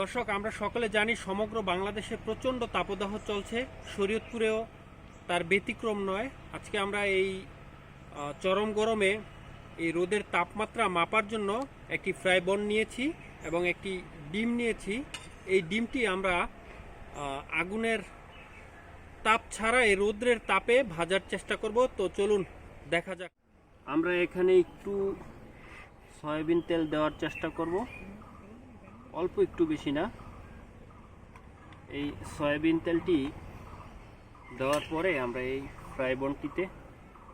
দর্শক, আমরা সকলে জানি সমগ্র বাংলাদেশে প্রচণ্ড তাপদাহ চলছে। শরীয়তপুরেও তার ব্যতিক্রম নয়। আজকে আমরা এই চরম গরমে এই রোদের তাপমাত্রা মাপার জন্য একটি ফ্রাই বন নিয়েছি এবং একটি ডিম নিয়েছি। এই ডিমটি আমরা আগুনের তাপ ছাড়া এই রোদ্রের তাপে ভাজার চেষ্টা করব। তো চলুন, দেখা যাক। আমরা এখানে একটু সয়াবিন তেল দেওয়ার চেষ্টা করব। অল্প একটু বেশি না। এই সয়াবিন তেলটি দেওয়ার পরে আমরা এই ফ্রাই বনটিতে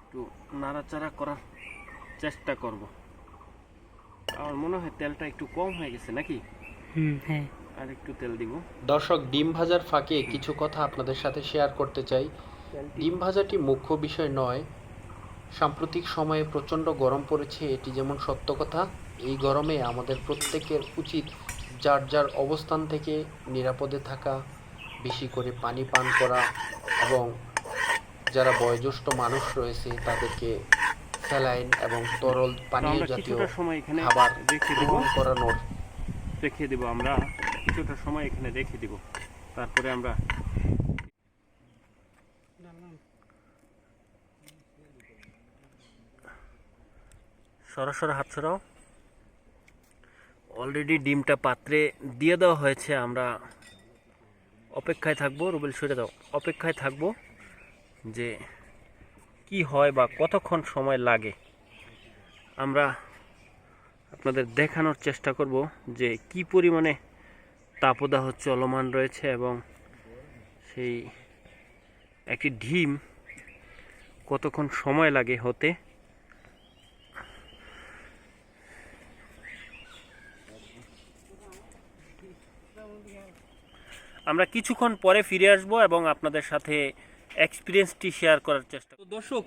একটু নাড়াচাড়া করার চেষ্টা করব। আমার মনে হয় তেলটা একটু কম হয়ে গেছে নাকি? হ্যাঁ। আর একটু তেল দিব। দর্শক ডিম ভাজার ফাঁকে কিছু কথা আপনাদের সাথে শেয়ার করতে চাই। ডিম ভাজাটি মুখ্য বিষয় নয়। সাম্প্রতিক সময়ে প্রচণ্ড গরম পড়েছে এটি যেমন সত্য কথা এই গরমে আমাদের প্রত্যেকের উচিত যার যার অবস্থান থেকে নিরাপদে থাকা বেশি করে পানি পান করা এবং যারা বয়োজ্যেষ্ঠ মানুষ রয়েছে তাদেরকে স্যালাইন এবং তরল পানীয় জাতীয় কিছুটা সময় এখানে খাবার গ্রহণ করানোর রেখে দেব আমরা। কিছুটা সময় এখানে রেখে দেব। তারপরে আমরা সরাসরি হাত ছড়াও অলরেডি ডিমটা পাত্রে দিয়ে দেওয়া হয়েছে, আমরা অপেক্ষায় থাকব, রুবেল সরে দাও অপেক্ষায় থাকব যে কি হয় বা কতক্ষণ সময় লাগে। আমরা আপনাদের দেখানোর চেষ্টা করব যে কি পরিমাণে তাপদাহ চলমান রয়েছে এবং সেই একটি ডিম কতক্ষণ সময় লাগে হতে আমরা কিছুক্ষণ পরে ফিরে আসব এবং আপনাদের সাথে এক্সপিরিয়েন্সটি শেয়ার করার চেষ্টা করব। দর্শক,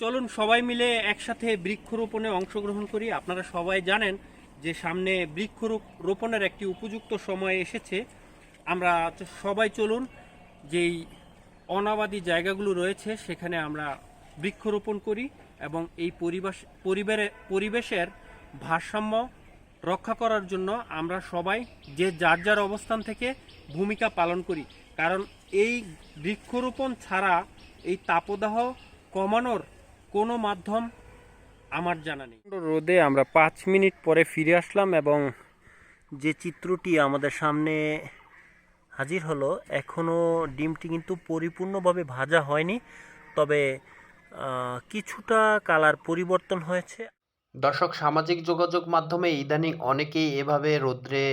চলুন সবাই মিলে একসাথে বৃক্ষরোপণে অংশগ্রহণ করি। আপনারা সবাই জানেন যে সামনে বৃক্ষরোপ- রোপণের একটি উপযুক্ত সময় এসেছে। আমরা সবাই চলুন, যেই অনাবাদী জায়গাগুলো রয়েছে, সেখানে আমরা বৃক্ষরোপণ করি এবং এই পরিবেশ পরিবারে পরিবেশের ভারসাম্য রক্ষা করার জন্য আমরা সবাই যে যার যার অবস্থান থেকে ভূমিকা পালন করি। কারণ এই বৃক্ষরোপণ ছাড়া এই তাপদাহ কমানোর কোনো মাধ্যম আমার জানা নেই। রোদে আমরা পাঁচ মিনিট পরে ফিরে আসলাম এবং যে চিত্রটি আমাদের সামনে হাজির হলো এখনও ডিমটি কিন্তু পরিপূর্ণভাবে ভাজা হয়নি, তবে কিছুটা কালার পরিবর্তন হয়েছে। দর্শক, সামাজিক যোগাযোগ মাধ্যমে ইদানিং অনেকেই এভাবে রোদ্রে,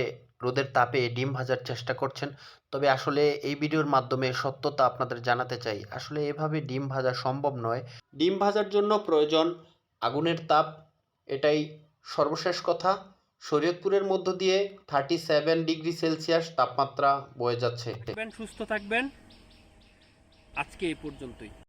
রোদের তাপে ডিম ভাজার চেষ্টা করছেন। তবে আসলে এই ভিডিওর মাধ্যমে সত্যতা আপনাদের জানাতে চাই। আসলে এভাবে ডিম ভাজা সম্ভব নয়। ডিম ভাজার জন্য প্রয়োজন আগুনের তাপ, এটাই সর্বশেষ কথা। শরীয়তপুরের মধ্য দিয়ে থার্টি সেভেন ডিগ্রি সেলসিয়াস তাপমাত্রা বয়ে যাচ্ছে। সুস্থ থাকবেন। আজকে এই পর্যন্তই।